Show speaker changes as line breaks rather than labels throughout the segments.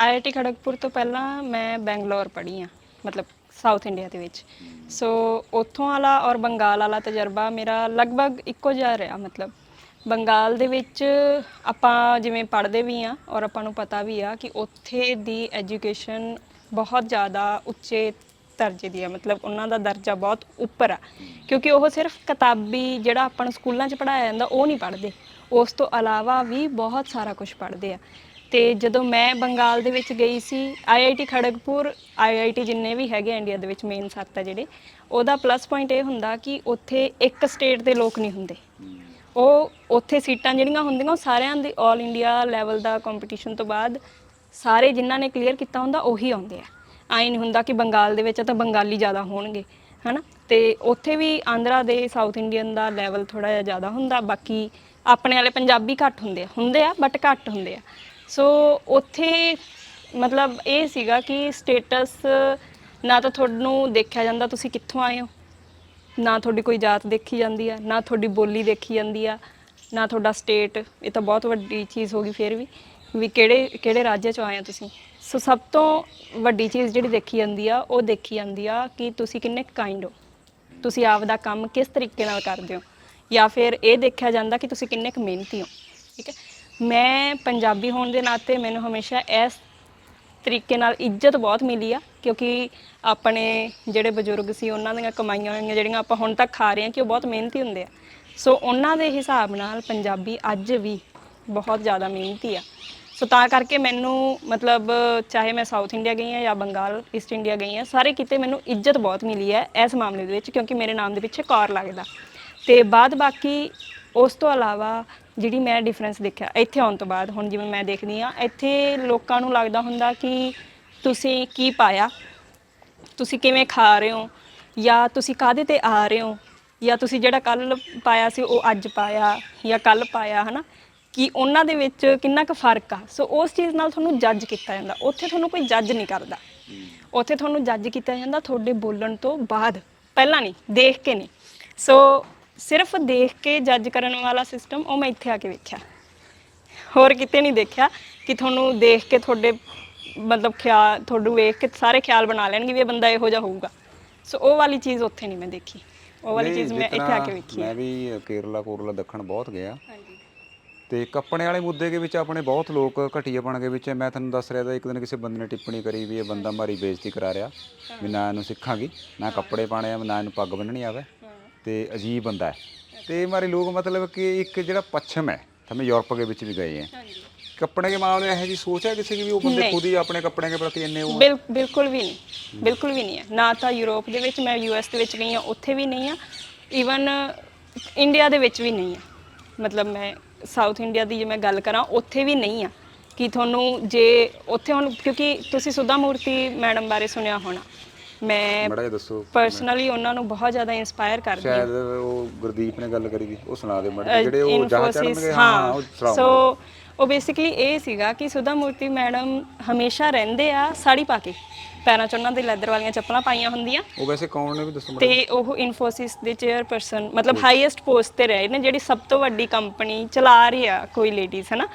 IIT Kharagpur ਤੋਂ ਪਹਿਲਾਂ ਮੈਂ ਬੈਂਗਲੌਰ ਪੜ੍ਹੀ ਆ ਮਤਲਬ ਸਾਊਥ ਇੰਡੀਆ ਦੇ ਵਿੱਚ। ਸੋ ਉੱਥੋਂ ਵਾਲਾ ਔਰ ਬੰਗਾਲ ਵਾਲਾ ਤਜਰਬਾ ਮੇਰਾ ਲਗਭਗ ਇੱਕੋ ਜਿਹਾ ਰਿਹਾ, ਮਤਲਬ। ਬੰਗਾਲ ਦੇ ਵਿੱਚ ਆਪਾਂ ਜਿਵੇਂ ਪੜ੍ਹਦੇ ਵੀ ਆ ਔਰ ਆਪਾਂ ਨੂੰ ਪਤਾ ਵੀ ਆ ਕਿ ਉੱਥੇ ਦੀ ਐਜੂਕੇਸ਼ਨ ਬਹੁਤ ਜ਼ਿਆਦਾ ਉੱਚੇ ਦਰਜੇ ਦੀ ਆ, ਮਤਲਬ ਉਹਨਾਂ ਦਾ ਦਰਜਾ ਬਹੁਤ ਉੱਪਰ ਆ। ਕਿਉਂਕਿ ਉਹ ਸਿਰਫ ਕਿਤਾਬੀ ਜਿਹੜਾ ਆਪਾਂ ਨੂੰ ਸਕੂਲਾਂ 'ਚ ਪੜ੍ਹਾਇਆ ਜਾਂਦਾ, ਉਹ ਨਹੀਂ ਪੜ੍ਹਦੇ। ਉਸ ਤੋਂ ਇਲਾਵਾ ਵੀ ਬਹੁਤ ਸਾਰਾ ਕੁਝ ਪੜ੍ਹਦੇ ਆ। ਤੇ ਜਦੋਂ ਮੈਂ ਬੰਗਾਲ ਦੇ ਵਿੱਚ ਗਈ ਸੀ ਆਈਆਈਟੀ ਖੜਗਪੁਰ ਆਈਆਈਟੀ ਜਿੰਨੇ ਵੀ ਹੈਗੇ ਆ ਇੰਡੀਆ ਦੇ ਵਿੱਚ ਮੇਨ ਸੱਤ ਆ ਜਿਹੜੇ, ਉਹਦਾ ਪਲੱਸ ਪੁਆਇੰਟ ਇਹ ਹੁੰਦਾ ਕਿ ਉੱਥੇ ਇੱਕ ਸਟੇਟ ਦੇ ਲੋਕ ਨਹੀਂ ਹੁੰਦੇ। ਉਹ ਉੱਥੇ ਸੀਟਾਂ ਜਿਹੜੀਆਂ ਹੁੰਦੀਆਂ, ਉਹ ਸਾਰਿਆਂ ਦੀ 올 ਇੰਡੀਆ ਲੈਵਲ ਦਾ ਕੰਪੀਟੀਸ਼ਨ ਤੋਂ ਬਾਅਦ ਸਾਰੇ ਜਿਨ੍ਹਾਂ ਨੇ ਕਲੀਅਰ ਕੀਤਾ ਹੁੰਦਾ, ਉਹੀ ਆਉਂਦੇ ਆ। ਆਈ ਨਹੀਂ ਹੁੰਦਾ ਕਿ ਬੰਗਾਲ ਦੇ ਵਿੱਚ ਤਾਂ ਬੰਗਾਲੀ ਜ਼ਿਆਦਾ ਹੋਣਗੇ, ਹਨਾ? ਤੇ ਉੱਥੇ ਵੀ ਆਂਧਰਾ ਦੇ ਸਾਊਥ ਇੰਡੀਅਨ ਦਾ ਲੈਵਲ ਥੋੜਾ ਜਿਹਾ ਜ਼ਿਆਦਾ ਹੁੰਦਾ, ਬਾਕੀ ਆਪਣੇ ਵਾਲੇ ਪੰਜਾਬੀ ਘੱਟ ਹੁੰਦੇ ਆ ਹੁੰਦੇ ਆ ਬਟ ਘੱਟ ਹੁੰਦੇ ਆ। ਸੋ ਉੱਥੇ ਮਤਲਬ ਇਹ ਸੀਗਾ ਕਿ ਸਟੇਟਸ ਨਾ ਤਾਂ ਤੁਹਾਨੂੰ ਦੇਖਿਆ ਜਾਂਦਾ ਤੁਸੀਂ ਕਿੱਥੋਂ ਆਏ ਹੋ। ਨਾ ਤੁਹਾਡੀ ਕੋਈ ਜਾਤ ਦੇਖੀ ਜਾਂਦੀ ਆ, ਨਾ ਤੁਹਾਡੀ ਬੋਲੀ ਦੇਖੀ ਜਾਂਦੀ ਆ, ਨਾ ਤੁਹਾਡਾ ਸਟੇਟ ਇਹ ਤਾਂ ਬਹੁਤ ਵੱਡੀ ਚੀਜ਼ ਹੋ ਗਈ ਫਿਰ ਵੀ ਵੀ ਕਿਹੜੇ ਕਿਹੜੇ ਰਾਜ ਚੋਂ ਆਏ ਹੋ ਤੁਸੀਂ। ਸੋ ਸਭ ਤੋਂ ਵੱਡੀ ਚੀਜ਼ ਜਿਹੜੀ ਦੇਖੀ ਜਾਂਦੀ ਆ, ਉਹ ਦੇਖੀ ਜਾਂਦੀ ਆ ਕਿ ਤੁਸੀਂ ਕਿੰਨੇ ਕਾਈਂਡ ਹੋ। ਤੁਸੀਂ ਆਪ ਦਾ ਕੰਮ ਕਿਸ ਤਰੀਕੇ ਨਾਲ ਕਰਦੇ ਹੋ। ਜਾਂ ਫਿਰ ਇਹ ਦੇਖਿਆ ਜਾਂਦਾ ਕਿ ਤੁਸੀਂ ਕਿੰਨੇ ਕੁ ਮਿਹਨਤੀ ਹੋ। ਠੀਕ ਹੈ। ਮੈਂ ਪੰਜਾਬੀ ਹੋਣ ਦੇ ਨਾਤੇ ਮੈਨੂੰ ਹਮੇਸ਼ਾ ਇਸ ਤਰੀਕੇ ਨਾਲ ਇੱਜ਼ਤ ਬਹੁਤ ਮਿਲੀ ਆ, ਕਿਉਂਕਿ ਆਪਣੇ ਜਿਹੜੇ ਬਜ਼ੁਰਗ ਸੀ, ਉਹਨਾਂ ਦੀਆਂ ਕਮਾਈਆਂ ਹੋਈਆਂ, ਜਿਹੜੀਆਂ ਆਪਾਂ ਹੁਣ ਤੱਕ ਖਾ ਰਹੇ ਹਾਂ, ਕਿ ਉਹ ਬਹੁਤ ਮਿਹਨਤੀ ਹੁੰਦੇ ਆ। ਸੋ ਉਹਨਾਂ ਦੇ ਹਿਸਾਬ ਨਾਲ ਪੰਜਾਬੀ ਅੱਜ ਵੀ ਬਹੁਤ ਜ਼ਿਆਦਾ ਮਿਹਨਤੀ ਆ। ਸੋ ਤਾਂ ਕਰਕੇ ਮੈਨੂੰ ਮਤਲਬ ਚਾਹੇ ਮੈਂ ਸਾਊਥ ਇੰਡੀਆ ਗਈ ਹਾਂ ਜਾਂ ਬੰਗਾਲ ਈਸਟ ਇੰਡੀਆ ਗਈ ਹਾਂ, ਸਾਰੇ ਕਿਤੇ ਮੈਨੂੰ ਇੱਜ਼ਤ ਬਹੁਤ ਮਿਲੀ ਹੈ ਇਸ ਮਾਮਲੇ ਦੇ ਵਿੱਚ, ਕਿਉਂਕਿ ਮੇਰੇ ਨਾਮ ਦੇ ਪਿੱਛੇ ਕੌਰ ਲੱਗਦਾ। ਤੇ ਬਾਅਦ ਬਾਕੀ ਉਸ ਤੋਂ ਇਲਾਵਾ ਜਿਹੜੀ ਮੈਂ ਡਿਫਰੈਂਸ ਦੇਖਿਆ, ਇੱਥੇ ਆਉਣ ਤੋਂ ਬਾਅਦ, ਹੁਣ ਜਿਵੇਂ ਮੈਂ ਦੇਖਦੀ ਆ ਇੱਥੇ ਲੋਕਾਂ ਨੂੰ ਲੱਗਦਾ ਹੁੰਦਾ ਕਿ ਤੁਸੀਂ ਕੀ ਪਾਇਆ? ਤੁਸੀਂ ਕਿਵੇਂ ਖਾ ਰਹੇ ਹੋ? ਜਾਂ ਤੁਸੀਂ ਕਾਹਦੇ ਤੇ ਆ ਰਹੇ ਹੋ? ਜਾਂ ਤੁਸੀਂ ਜਿਹੜਾ ਕੱਲ ਪਾਇਆ ਸੀ, ਉਹ ਅੱਜ ਪਾਇਆ ਜਾਂ ਕੱਲ ਪਾਇਆ, ਹਨਾ? ਕਿ ਉਹਨਾਂ ਦੇ ਵਿੱਚ ਕਿੰਨਾ ਕੁ ਫ਼ਰਕ ਆ? ਸੋ ਉਸ ਚੀਜ਼ ਨਾਲ ਤੁਹਾਨੂੰ ਜੱਜ ਕੀਤਾ ਜਾਂਦਾ। ਉੱਥੇ ਤੁਹਾਨੂੰ ਕੋਈ ਜੱਜ ਨਹੀਂ ਕਰਦਾ। ਉੱਥੇ ਤੁਹਾਨੂੰ ਜੱਜ ਕੀਤਾ ਜਾਂਦਾ ਤੁਹਾਡੇ ਬੋਲਣ ਤੋਂ ਬਾਅਦ। ਪਹਿਲਾਂ ਨਹੀਂ, ਦੇਖ ਕੇ ਨਹੀਂ। ਸੋ ਸਿਰਫ ਦੇਖ ਕੇ ਜੱਜ ਕਰਨ ਵਾਲਾ ਸਿਸਟਮ ਉਹ ਮੈਂ ਇੱਥੇ ਆ ਕੇ ਵੇਖਿਆ। ਹੋਰ ਕਿਤੇ ਨਹੀਂ ਦੇਖਿਆ ਕਿ ਤੁਹਾਨੂੰ ਦੇਖ ਕੇ ਤੁਹਾਡੇ ਮਤਲਬ ਖਿਆਲ ਤੁਹਾਨੂੰ ਵੇਖ ਕੇ ਸਾਰੇ ਖਿਆਲ ਬਣਾ ਲੈਣਗੇ ਵੀ ਇਹ ਬੰਦਾ ਇਹੋ ਜਿਹਾ ਹੋਊਗਾ। ਸੋ ਉਹ ਵਾਲੀ ਚੀਜ਼ ਉੱਥੇ ਨਹੀਂ ਮੈਂ ਦੇਖੀ। ਉਹ ਵਾਲੀ ਚੀਜ਼ ਮੈਂ ਇੱਥੇ ਆ ਕੇ ਵੇਖੀ
ਮੈਂ ਵੀ ਕੇਰਲਾ ਕੋਰਲਾ ਦੱਖਣ ਬਹੁਤ ਗਿਆ।
ਹਾਂਜੀ।
ਤੇ ਕੱਪੜੇ ਵਾਲੇ ਮੁੱਦੇ ਦੇ ਵਿੱਚ ਆਪਣੇ ਬਹੁਤ ਲੋਕ ਘਟੀਆ ਬਣ ਗਏ ਵਿੱਚ। ਮੈਂ ਤੁਹਾਨੂੰ ਦੱਸ ਰਿਹਾ ਤਾਂ ਇੱਕ ਦਿਨ ਕਿਸੇ ਬੰਦੇ ਨੇ ਟਿੱਪਣੀ ਕਰੀ ਵੀ ਇਹ ਬੰਦਾ ਮਾਰੀ ਬੇਇੱਜ਼ਤੀ ਕਰਾ ਰਿਹਾ। ਵੀ ਨਾ ਇਹਨੂੰ ਸਿੱਖਾਂਗੀ ਨਾ ਕੱਪੜੇ ਪਾਣੇ ਆ ਨਾ ਇਹਨੂੰ ਪੱਗ ਬੰਨਣੀ ਆਵੇ। ਤੇ ਅਜੀਬ ਬੰਦਾ ਤੇ ਮਾਰੇ ਲੋਕ ਮਤਲਬ ਕਿ ਇੱਕ ਜਿਹੜਾ ਪੱਛਮ ਹੈ ਤਾਂ ਮੈਂ ਯੂਰਪ ਦੇ ਵਿੱਚ ਵੀ ਗਏ ਹਾਂ।
ਹਾਂਜੀ
ਕੱਪੜੇ ਦੇ ਮਾਮਲੇ ਇਹੋ ਜੀ ਸੋਚ ਹੈ ਕਿਸੇ ਦੀ ਵੀ? ਉਹ ਬੰਦੇ
ਨਹੀਂ।
ਖੁਦ ਹੀ ਆਪਣੇ ਕੱਪੜਿਆਂ ਦੇ ਪ੍ਰਤੀ ਇੰਨੇ ਉਹ
ਬਿਲ ਬਿਲਕੁਲ ਵੀ ਨਹੀਂ। ਬਿਲਕੁਲ ਵੀ ਨਹੀਂ ਹੈ। ਨਾ ਤਾਂ ਯੂਰਪ ਦੇ ਵਿੱਚ ਮੈਂ ਯੂਐਸ ਦੇ ਵਿੱਚ ਗਈ ਹਾਂ ਉੱਥੇ ਵੀ ਨਹੀਂ ਆ ਈਵਨ ਇੰਡੀਆ ਦੇ ਵਿੱਚ ਵੀ ਨਹੀਂ ਆ ਮਤਲਬ ਮੈਂ ਸਾਊਥ ਇੰਡੀਆ ਦੀ ਜੇ ਮੈਂ ਗੱਲ ਕਰਾਂ ਉੱਥੇ ਵੀ ਨਹੀਂ ਆ ਕਿ ਤੁਹਾਨੂੰ ਜੇ ਉੱਥੇ ਹੁਣ ਕਿਉਂਕਿ ਤੁਸੀਂ ਸੁਧਾ ਮੂਰਤੀ ਮੈਡਮ ਬਾਰੇ ਸੁਣਿਆ ਹੋਣਾ। ਮੈਂ
ਮੜਾ ਜਿਹਾ ਦੱਸੋ।
ਪਰਸਨਲੀ ਉਹਨਾਂ ਨੂੰ ਬਹੁਤ ਜ਼ਿਆਦਾ ਇਨਸਪਾਇਰ ਕਰਦੀ ਹਾਂ।
ਸ਼ਾਇਦ ਉਹ ਗੁਰਦੀਪ ਨੇ ਗੱਲ ਕਰੀ ਸੀ ਉਹ ਸੁਣਾ ਦੇ ਮੜੇ ਜਿਹੜੇ ਉਹ
Infosys,
ਚੜਨਗੇ ਹਾਂ। ਉਹ ਸੁਣਾਓ
ਸੋ ਉਹ ਬੇਸਿਕਲੀ ਇਹ ਸੀਗਾ ਕਿ ਸੁਧਾ ਮੂਰਤੀ ਮੈਡਮ ਹਮੇਸ਼ਾ ਰਹਿੰਦੇ ਆ ਸਾੜੀ ਪਾ ਕੇ। ਪੈਰਾਂ 'ਚ ਉਹਨਾਂ ਦੇ ਲੈਦਰ ਵਾਲੀਆਂ ਚੱਪਲਾਂ ਪਾਈਆਂ ਹੁੰਦੀਆਂ।
ਉਹ ਵੈਸੇ ਕੌਣ ਨੇ ਵੀ ਦੱਸੋ ਮੜਾ
ਤੇ ਉਹ ਇਨਫੋਸਿਸ ਦੇ ਚੇਅਰਪਰਸਨ ਮਤਲਬ ਹਾਈਐਸਟ ਪੋਸਟ ਤੇ ਰਹੇ ਨੇ ਜਿਹੜੀ ਸਭ ਤੋਂ ਵੱਡੀ ਕੰਪਨੀ ਚਲਾ ਰਹੀ ਆ ਕੋਈ ਲੇਡੀਜ਼ ਹਨਾ?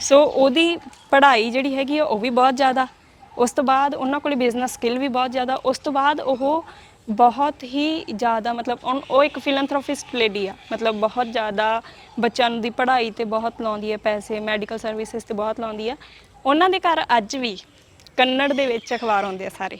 ਸੋ ਉਹਦੀ ਪੜ੍ਹਾਈ ਜਿਹੜੀ ਹੈਗੀ ਆ ਉਹ ਵੀ ਬਹੁਤ ਜ਼ਿਆਦਾ। ਉਸ ਤੋਂ ਬਾਅਦ ਉਹਨਾਂ ਕੋਲ ਬਿਜ਼ਨਸ ਸਕਿੱਲ ਵੀ ਬਹੁਤ ਜ਼ਿਆਦਾ ਉਸ ਤੋਂ ਬਾਅਦ ਉਹ ਬਹੁਤ ਹੀ ਜ਼ਿਆਦਾ ਮਤਲਬ ਉਹ ਇੱਕ ਫਿਲੈਂਥਰੋਪਿਸਟ ਲੇਡੀ ਆ। ਮਤਲਬ ਬਹੁਤ ਜ਼ਿਆਦਾ ਬੱਚਿਆਂ ਨੂੰ ਦੀ ਪੜ੍ਹਾਈ ਤੇ ਬਹੁਤ ਲਾਉਂਦੀ ਹੈ ਪੈਸੇ ਮੈਡੀਕਲ ਸਰਵਿਸਿਜ਼ ਤੇ ਬਹੁਤ ਲਾਉਂਦੀ ਆ। ਉਹਨਾਂ ਦੇ ਘਰ ਅੱਜ ਵੀ ਕੰਨੜ ਦੇ ਵਿੱਚ ਅਖਬਾਰ ਆਉਂਦੇ ਆ ਸਾਰੇ।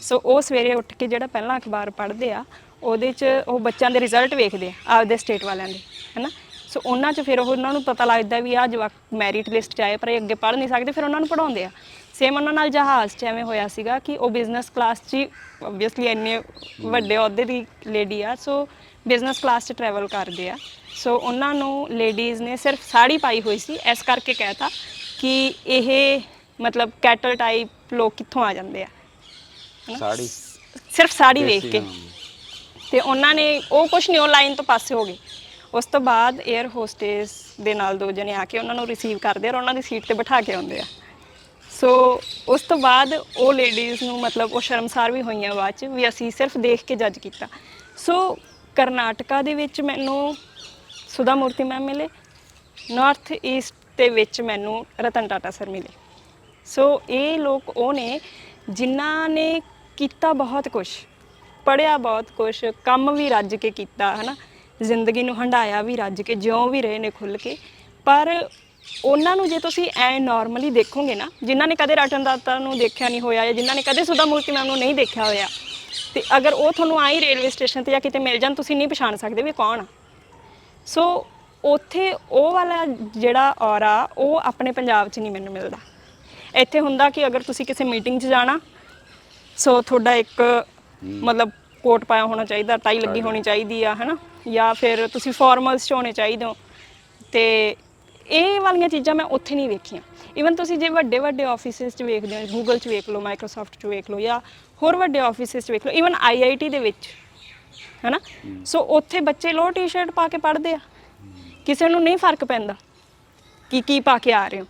ਸੋ ਉਹ ਸਵੇਰੇ ਉੱਠ ਕੇ ਜਿਹੜਾ ਪਹਿਲਾਂ ਅਖਬਾਰ ਪੜ੍ਹਦੇ ਆ ਉਹਦੇ 'ਚ ਉਹ ਬੱਚਿਆਂ ਦੇ ਰਿਜ਼ਲਟ ਵੇਖਦੇ ਆ ਆਪਦੇ ਸਟੇਟ ਵਾਲਿਆਂ ਦੇ ਹੈਨਾ। ਸੋ ਉਹਨਾਂ 'ਚ ਫਿਰ ਉਹ ਉਹਨਾਂ ਨੂੰ ਪਤਾ ਲੱਗਦਾ ਵੀ ਆ ਜਵਾਕ ਮੈਰਿਟ ਲਿਸਟ 'ਚ ਆਏ ਪਰ ਇਹ ਅੱਗੇ ਪੜ੍ਹ ਨਹੀਂ ਸਕਦੇ ਫਿਰ ਉਹਨਾਂ ਨੂੰ ਪੜਾਉਂਦੇ ਆ। ਸੇਮ ਉਹਨਾਂ ਨਾਲ ਜਹਾਜ਼ 'ਚ ਐਵੇਂ ਹੋਇਆ ਸੀਗਾ ਕਿ ਉਹ ਬਿਜ਼ਨਸ ਕਲਾਸ 'ਚ ਆਬਵੀਅਸਲੀ ਇੰਨੇ ਵੱਡੇ ਅਹੁਦੇ ਦੀ ਲੇਡੀ ਆ ਸੋ ਬਿਜ਼ਨਸ ਕਲਾਸ 'ਚ ਟਰੈਵਲ ਕਰਦੇ ਆ। ਸੋ ਉਹਨਾਂ ਨੂੰ ਲੇਡੀਜ਼ ਨੇ ਸਿਰਫ ਸਾੜੀ ਪਾਈ ਹੋਈ ਸੀ ਇਸ ਕਰਕੇ ਕਹਿਤਾ ਕਿ ਇਹ ਮਤਲਬ ਕੈਟਲ ਟਾਈਪ ਲੋਕ ਕਿੱਥੋਂ ਆ ਜਾਂਦੇ ਆ।
ਸਾੜੀ।
ਸਿਰਫ ਸਾੜੀ ਵੇਖ ਕੇ। ਤੇ ਉਹਨਾਂ ਨੇ ਉਹ ਕੁਛ ਨਹੀਂ ਉਹ ਲਾਈਨ ਤੋਂ ਪਾਸੇ ਹੋ ਗਏ। ਉਸ ਤੋਂ ਬਾਅਦ 에ਅਰ ਹੋਸਟੇਸ ਦੇ ਨਾਲ ਦੋ ਜਣੇ ਆ ਕੇ ਉਹਨਾਂ ਨੂੰ ਰਿਸੀਵ ਕਰਦੇ ਆ ਔਰ ਉਹਨਾਂ ਦੀ ਸੀਟ ਤੇ ਬਿਠਾ ਕੇ ਆਉਂਦੇ ਆ। ਸੋ ਉਸ ਤੋਂ ਬਾਅਦ ਉਹ ਲੇਡੀਜ਼ ਨੂੰ ਮਤਲਬ ਉਹ ਸ਼ਰਮਸਾਰ ਵੀ ਹੋਈਆਂ ਬਾਅਦ ਚ, ਵੀ ਅਸੀਂ ਸਿਰਫ ਦੇਖ ਕੇ ਜੱਜ ਕੀਤਾ। ਸੋ ਕਰਨਾਟਕਾ ਦੇ ਵਿੱਚ ਮੈਨੂੰ ਸੁਧਾ ਮੂਰਤੀ ਮੈਮ ਮਿਲੇ। ਨਾਰਥ ਈਸਟ ਦੇ ਵਿੱਚ ਮੈਨੂੰ ਰਤਨ ਟਾਟਾ ਸਰ ਮਿਲੇ। ਸੋ ਇਹ ਲੋਕ ਉਹ ਨੇ ਜਿਨ੍ਹਾਂ ਨੇ ਕੀਤਾ ਬਹੁਤ ਕੁਝ ਪੜਿਆ ਬਹੁਤ ਕੁਝ ਕੰਮ ਵੀ ਰੱਜ ਕੇ ਕੀਤਾ, ਹਨਾ। ਜ਼ਿੰਦਗੀ ਨੂੰ ਹੰਡਾਇਆ ਵੀ ਰੱਜ ਕੇ, ਜਿਉਂ ਵੀ ਰਹੇ ਨੇ ਖੁੱਲ ਕੇ। ਪਰ ਉਹਨਾਂ ਨੂੰ ਜੇ ਤੁਸੀਂ ਐ ਨਾਰਮਲੀ ਦੇਖੋਗੇ ਨਾ ਜਿਨ੍ਹਾਂ ਨੇ ਕਦੇ ਰਟਨ ਦਾਤਾ ਨੂੰ ਦੇਖਿਆ ਨਹੀਂ ਹੋਇਆ ਜਾਂ ਜਿਨ੍ਹਾਂ ਨੇ ਕਦੇ ਸੁਦਾ ਮੂਰਤੀ ਮੈਮ ਨੂੰ ਨਹੀਂ ਦੇਖਿਆ ਹੋਇਆ ਤੇ ਅਗਰ ਉਹ ਤੁਹਾਨੂੰ ਆਈ ਰੇਲਵੇ ਸਟੇਸ਼ਨ ਤੇ ਜਾਂ ਕਿਤੇ ਮਿਲ ਜਾਣ ਤੁਸੀਂ ਨਹੀਂ ਪਛਾਣ ਸਕਦੇ ਵੀ ਕੌਣ ਆ। ਸੋ ਉੱਥੇ ਉਹ ਵਾਲਾ ਜਿਹੜਾ ਔਰਾ ਉਹ ਆਪਣੇ ਪੰਜਾਬ 'ਚ ਨਹੀਂ ਮੈਨੂੰ ਮਿਲਦਾ। ਇੱਥੇ ਹੁੰਦਾ ਕਿ ਅਗਰ ਤੁਸੀਂ ਕਿਸੇ ਮੀਟਿੰਗ 'ਚ ਜਾਣਾ ਸੋ ਤੁਹਾਡਾ ਇੱਕ ਮਤਲਬ ਕੋਟ ਪਾਇਆ ਹੋਣਾ ਚਾਹੀਦਾ ਟਾਈ ਲੱਗੀ ਹੋਣੀ ਚਾਹੀਦੀ ਆ ਹਨਾ? ਜਾਂ ਫਿਰ ਤੁਸੀਂ ਫਾਰਮਲਸ 'ਚ ਹੋਣੇ ਚਾਹੀਦੇ ਹੋ ਤੇ ਇਹ ਵਾਲੀਆਂ ਚੀਜ਼ਾਂ ਮੈਂ ਉੱਥੇ ਨਹੀਂ ਵੇਖੀਆਂ। ਇਵਨ ਤੁਸੀਂ ਜੇ ਵੱਡੇ ਵੱਡੇ ਆਫਿਸਿਸ 'ਚ ਵੇਖਦੇ ਹੋ ਗੂਗਲ 'ਚ ਵੇਖ ਲਓ ਮਾਈਕਰੋਸਾਫਟ 'ਚ ਵੇਖ ਲਓ ਜਾਂ ਹੋਰ ਵੱਡੇ ਆਫਿਸਿਸ 'ਚ ਵੇਖ ਲਓ ਇਵਨ ਆਈਆਈਟੀ ਦੇ ਵਿੱਚ, ਹੈਨਾ? ਸੋ ਉੱਥੇ ਬੱਚੇ ਲੋ ਟੀ-ਸ਼ਰਟ ਪਾ ਕੇ ਪੜ੍ਹਦੇ ਆ। ਕਿਸੇ ਨੂੰ ਨਹੀਂ ਫ਼ਰਕ ਪੈਂਦਾ ਕਿ ਕੀ ਪਾ ਕੇ ਆ ਰਹੇ ਹੋ।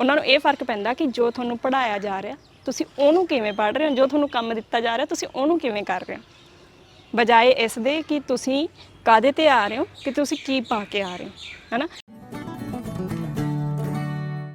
ਉਹਨਾਂ ਨੂੰ ਇਹ ਫ਼ਰਕ ਪੈਂਦਾ ਕਿ ਜੋ ਤੁਹਾਨੂੰ ਪੜਾਇਆ ਜਾ ਰਿਹਾ, ਤੁਸੀਂ ਉਹਨੂੰ ਕਿਵੇਂ ਪੜ੍ਹ ਰਹੇ ਹੋ, ਜੋ ਤੁਹਾਨੂੰ ਕੰਮ ਦਿੱਤਾ ਜਾ ਰਿਹਾ, ਤੁਸੀਂ ਉਹਨੂੰ ਕਿਵੇਂ ਕਰ ਰਹੇ ਹੋ। ਬਜਾਏ ਇਸ ਦੇ ਕਿ ਤੁਸੀਂ ਕਾਦੇ ਤੇ ਆ ਰਹੇ ਹੋ, ਕਿ ਤੁਸੀਂ ਕੀ ਪਾ ਕੇ ਆ ਰਹੇ ਹੋ, ਹੈਨਾ?